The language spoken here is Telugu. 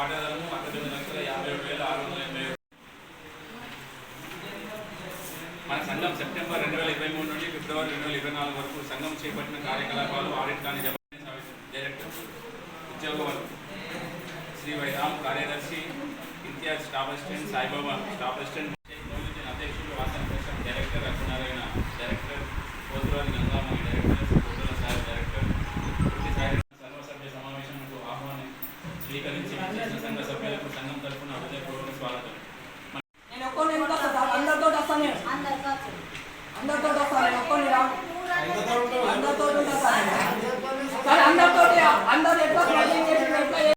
వాటాదారము అరవై తొమ్మిది లక్షల యాభై ఏడు వేల ఆరు వందల ఎనభై మన సంఘం సెప్టెంబర్ రెండు వేల ఇరవై మూడు నుండి ఫిబ్రవరి రెండు వేల ఇరవై నాలుగు వరకు సంఘం చేపట్టిన కార్యకలాపాలు ఆడిట్ కానీ డైరెక్టర్ ఉద్యోగ శ్రీ వైరామ్ కార్యదర్శి Imtiaz staff assistant Saibaba staff assistant సత్కరించి సంఘ సభ్యులకు సంఘం తరఫున హృదయపూర్వక స్వాగతం నేను ఒక్కని కూడా అందరితో అందరితో అందరితో